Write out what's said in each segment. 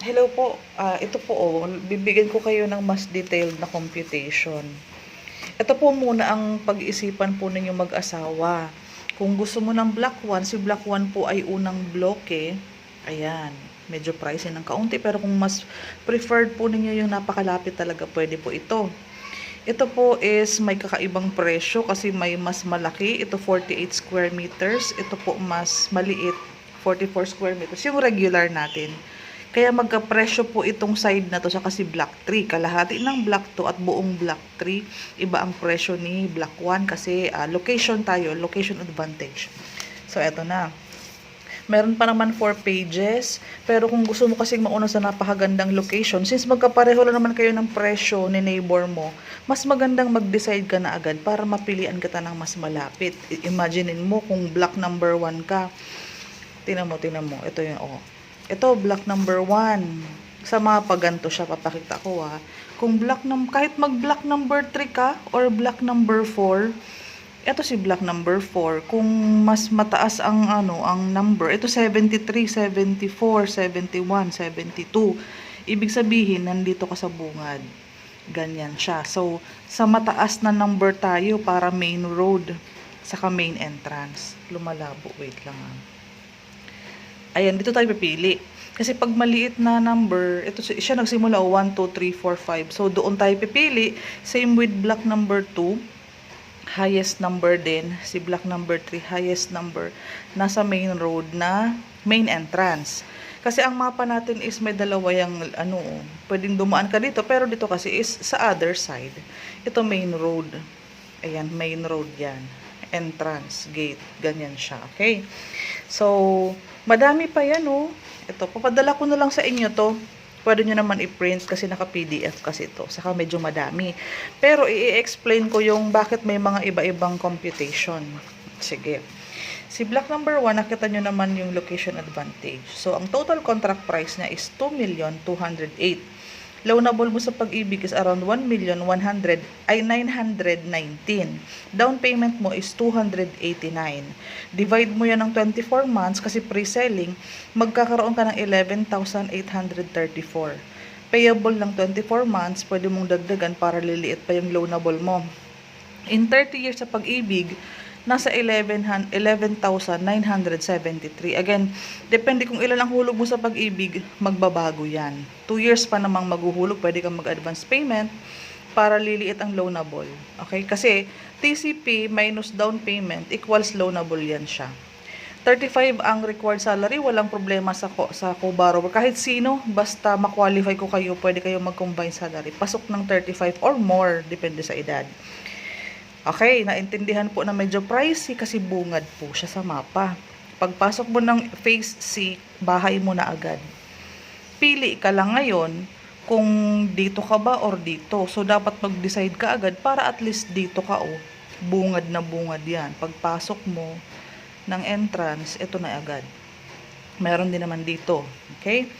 Hello po. Ah, ito po oh, bibigyan ko kayo ng mas detailed na computation. Ito po muna ang pag-iisipan po ninyo mag-asawa. Kung gusto mo ng black one, si black one po ay unang bloke. Ayan, medyo pricey ng kaunti pero kung mas preferred po ninyo yung napakalapit talaga, pwede po ito. Ito po is may kakaibang presyo kasi may mas malaki. Ito 48 square meters. Ito po mas maliit, 44 square meters. Yung regular natin. Kaya magkapresyo po itong side na to sa kasi black 3. Kalahati ng black 2 at buong black 3. Iba ang presyo ni black 1 kasi ah, location tayo, location advantage. So, eto na. Meron pa naman 4 pages. Pero kung gusto mo kasing mauna sa napakagandang location, since magkapareho lang naman kayo ng presyo ni neighbor mo, mas magandang mag-decide ka na agad para mapilian kita ng mas malapit. Imaginein mo kung black number 1 ka. Tingnan mo, tingnan mo. Ito yung, oh. Ito, black number 1. Sa mga paganto siya, papakita ko ah. Kung black num kahit mag-black number 3 ka or black number 4, ito si black number 4. Kung mas mataas ang ano, ang number, ito 73, 74, 71, 72. Ibig sabihin, nandito ka sa bungad. Ganyan siya. So, sa mataas na number tayo para main road, saka main entrance. Lumalabo. Wait lang ah. Ayan, dito tayo pipili. Kasi pag maliit na number, ito si- siya nagsimula 1, 2, 3, 4, 5. So doon tayo pipili. Same with block number 2. Highest number din. Si block number 3, highest number. Nasa main road na main entrance. Kasi ang mapa natin is may dalawa yung ano, pwedeng dumaan ka dito. Pero dito kasi is sa other side. Ito main road. Ayan, main road yan. Entrance, gate. Ganyan siya. Okay? So, madami pa yan, oh. Ito, papadala ko na lang sa inyo to. Pwede nyo naman i-print kasi naka-PDF kasi ito. Saka medyo madami. Pero i-explain ko yung bakit may mga iba-ibang computation. Sige. Si block number 1, nakita nyo naman yung location advantage. So, ang total contract price niya is 2,208,000 Loanable mo sa pag-ibig is around 1 million 100 ay 919. Down payment mo is 289. Divide mo yan ng 24 months kasi pre-selling, magkakaroon ka ng 11,834. Payable ng 24 months, pwede mong dagdagan para liliit pa yung loanable mo. In 30 years sa pag-ibig, nasa 11 11,973. Again, depende kung ilan ang hulog mo sa pag-ibig, magbabago yan. 2 years pa namang maghuhulog, pwede kang mag-advance payment para liliit ang loanable. Okay? Kasi TCP minus down payment equals loanable yan siya. 35 ang required salary, walang problema sa ko, sa co-borrower. Kahit sino, basta ma-qualify ko kayo, pwede kayo mag-combine salary. Pasok ng 35 or more, depende sa edad. Okay, naintindihan po na medyo pricey kasi bungad po siya sa mapa. Pagpasok mo ng phase C, bahay mo na agad. Pili ka lang ngayon kung dito ka ba or dito. So, dapat mag-decide ka agad para at least dito ka oh. Bungad na bungad yan. Pagpasok mo ng entrance, ito na agad. Meron din naman dito. Okay?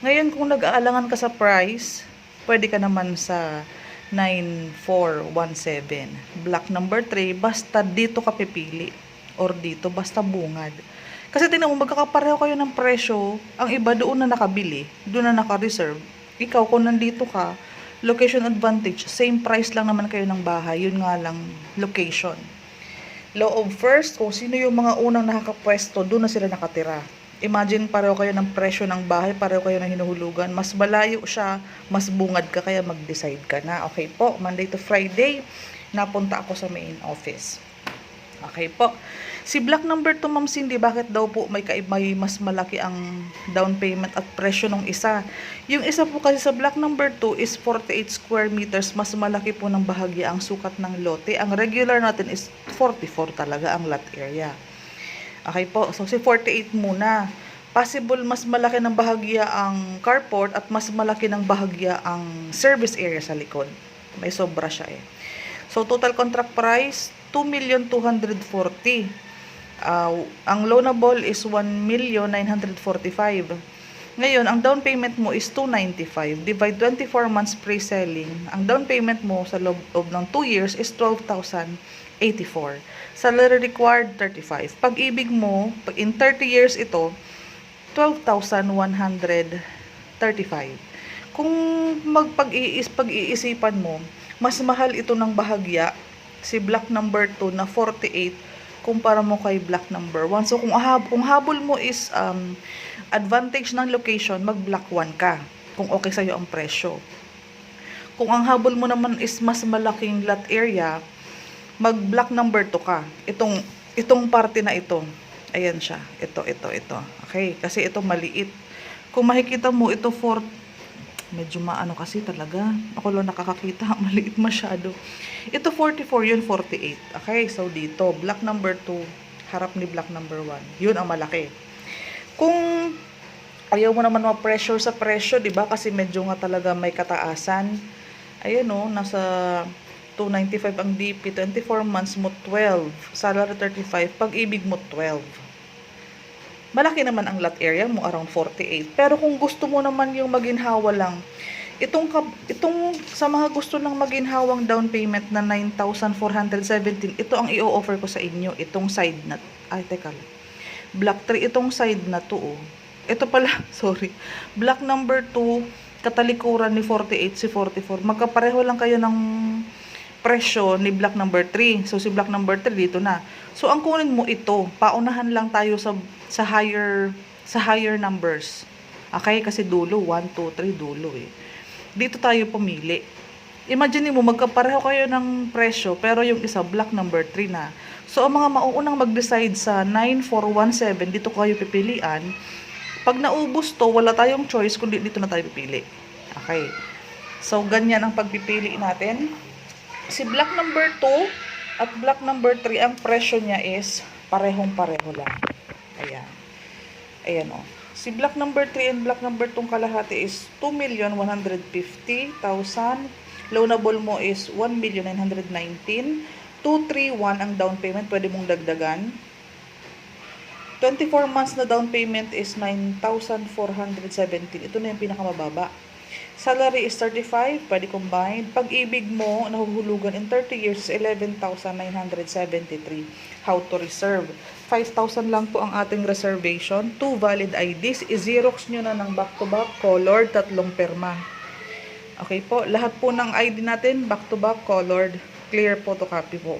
Ngayon, kung nag-aalangan ka sa price, pwede ka naman sa 9417. Black number 3, basta dito ka pipili. Or dito, basta bungad. Kasi tingnan mo, magkakapareho kayo ng presyo. Ang iba doon na nakabili, doon na naka-reserve. Ikaw, kung nandito ka, location advantage, same price lang naman kayo ng bahay. Yun nga lang, location. Law of first, kung sino yung mga unang nakakapwesto, doon na sila nakatira. Imagine pareho kayo ng presyo ng bahay, pareho kayo ng hinuhulugan. Mas malayo siya, mas bungad ka, kaya mag-decide ka na. Okay po, Monday to Friday, napunta ako sa main office. Okay po. Si block number 2, Ma'am Cindy, bakit daw po may, may mas malaki ang down payment at presyo ng isa? Yung isa po kasi sa block number 2 is 48 square meters. Mas malaki po ng bahagya ang sukat ng lote. Ang regular natin is 44 talaga ang lot area. Okay po, so si 48 muna. Possible mas malaki ng bahagya ang carport at mas malaki ng bahagya ang service area sa likod. May sobra siya eh. So total contract price, 2,240,000. Uh, ang loanable is 1,945,000. Ngayon, ang down payment mo is 295. Divide 24 months pre-selling. Ang down payment mo sa loob, loob ng 2 years is 12,084. Salary required, 35. Pag-ibig mo, in 30 years ito, 12,135. 35. Kung magpag-iis pag-iisipan mo, mas mahal ito ng bahagya si block number 2 na 48 kumpara mo kay block number 1. So kung hab kung habol mo is um, advantage ng location, mag block 1 ka kung okay sa'yo ang presyo. Kung ang habol mo naman is mas malaking lot area, mag block number 2 ka. Itong itong parte na ito. Ayan siya. Ito, ito, ito. Okay, kasi ito maliit. Kung makikita mo ito for medyo maano kasi talaga. Ako lang nakakakita, maliit masyado. Ito 44, yun 48. Okay, so dito, block number 2, harap ni block number 1. Yun ang malaki. Kung ayaw mo naman ma-pressure sa presyo, di ba? Kasi medyo nga talaga may kataasan. Ayun o, nasa 295 ang DP, 24 months mo 12, salary 35, pag-ibig mo 12. Malaki naman ang lot area mo, around 48. Pero kung gusto mo naman yung maginhawa lang, itong, itong sa mga gusto ng maginhawang down payment na 9,417, ito ang i-offer ko sa inyo, itong side na, ay teka lang. Block 3, itong side na to, oh. Ito pala, sorry. Block number 2, katalikuran ni 48 si 44. Magkapareho lang kayo ng presyo ni block number 3. So, si block number 3 dito na. So, ang kunin mo ito, paunahan lang tayo sa, sa higher sa higher numbers. Okay? Kasi dulo, 1, 2, 3, dulo eh. Dito tayo pumili. Imagine mo, magkapareho kayo ng presyo, pero yung isa, block number 3 na. So, ang mga mauunang mag-decide sa 9417, dito kayo pipilian. Pag naubos to, wala tayong choice, kundi dito na tayo pipili. Okay. So, ganyan ang pagpipili natin. Si block number 2 at block number 3, ang presyo niya is parehong-pareho lang. Ayan. Ayan o. Si block number 3 and block number 2 kalahati is 2,150,000. Loanable mo is 1,919,000. 231 ang down payment, pwede mong dagdagan. 24 months na down payment is 9,417. Ito na yung pinakamababa. Salary is 35, pwede combined. Pag-ibig mo, nahuhulugan in 30 years is 11,973. How to reserve? 5,000 lang po ang ating reservation. Two valid IDs. I-xerox nyo na ng back-to-back, colored, tatlong perma. Okay po, lahat po ng ID natin, back-to-back, colored, clear photocopy po.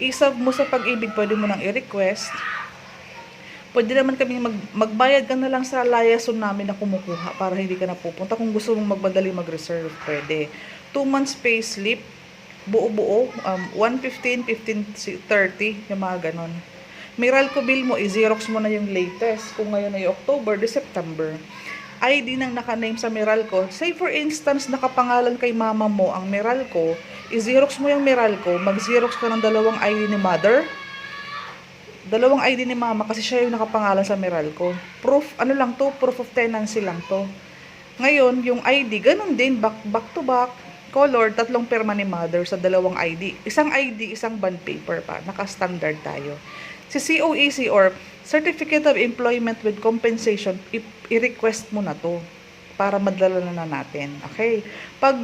Isab mo sa pag-ibig, pwede mo nang i-request. Pwede naman kami mag, magbayad ka na lang sa liaison namin na kumukuha para hindi ka na pupunta. Kung gusto mong magmadali mag-reserve, pwede. 2 months pay slip, buo-buo, um, 115, 15, 30, yung mga ganon. Meralco bill mo, i-xerox mo na yung latest. Kung ngayon ay October, di September. ID nang naka-name sa Meralco. Say for instance, nakapangalan kay mama mo ang Meralco, i-xerox mo yung Meralco, mag-xerox ka ng dalawang ID ni mother, dalawang ID ni mama kasi siya yung nakapangalan sa Meralco. Proof, ano lang to, proof of tenancy lang to. Ngayon, yung ID, ganun din, back, back to back, color, tatlong perma ni mother sa dalawang ID. Isang ID, isang bond paper pa. Naka-standard tayo. Si COEC or Certificate of Employment with Compensation, i-request mo na to para madala na natin. Okay? Pag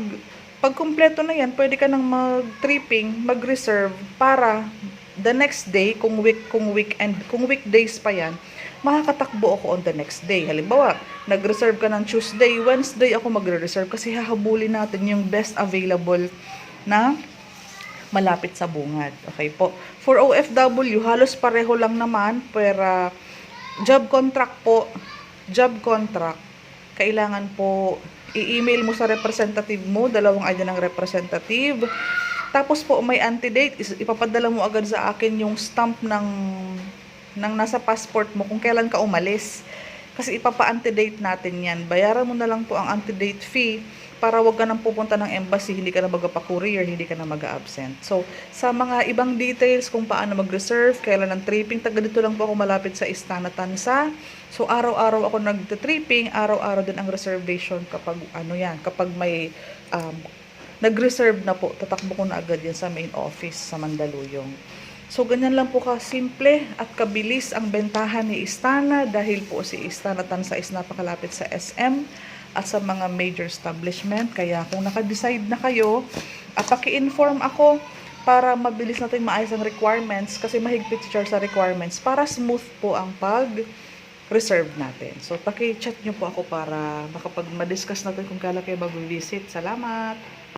pag kumpleto na yan, pwede ka nang mag-tripping, mag-reserve para the next day, kung week, kung weekend, kung weekdays pa yan, makakatakbo ako on the next day. Halimbawa, nag-reserve ka ng Tuesday, Wednesday ako magre-reserve kasi hahabulin natin yung best available na malapit sa bungad. Okay po. For OFW, halos pareho lang naman. Pero job contract po, job contract, kailangan po i-email mo sa representative mo, dalawang ID ng representative. Tapos po may antidate, ipapadala mo agad sa akin yung stamp ng ng nasa passport mo kung kailan ka umalis. Kasi ipapa-antidate natin yan. Bayaran mo na lang po ang antidate fee para wag ka nang pupunta ng embassy, hindi ka na magpa-courier, hindi ka na mag-absent. So, sa mga ibang details kung paano mag-reserve, kailan ang tripping, taga dito lang po ako malapit sa Istana Tansa. So, araw-araw ako nag-tripping, araw-araw din ang reservation kapag ano yan, kapag may um, nag-reserve na po, tatakbo ko na agad yan sa main office sa Mandaluyong. So, ganyan lang po ka-simple at kabilis ang bentahan ni Istana dahil po si Istana Tansa is napakalapit sa SM at sa mga major establishment. Kaya kung naka-decide na kayo, at paki-inform ako para mabilis natin maayos ang requirements kasi mahigpit si Charles sa requirements para smooth po ang pag reserve natin. So, paki-chat nyo po ako para makapag ma-discuss natin kung kailan kayo mag-visit. Salamat!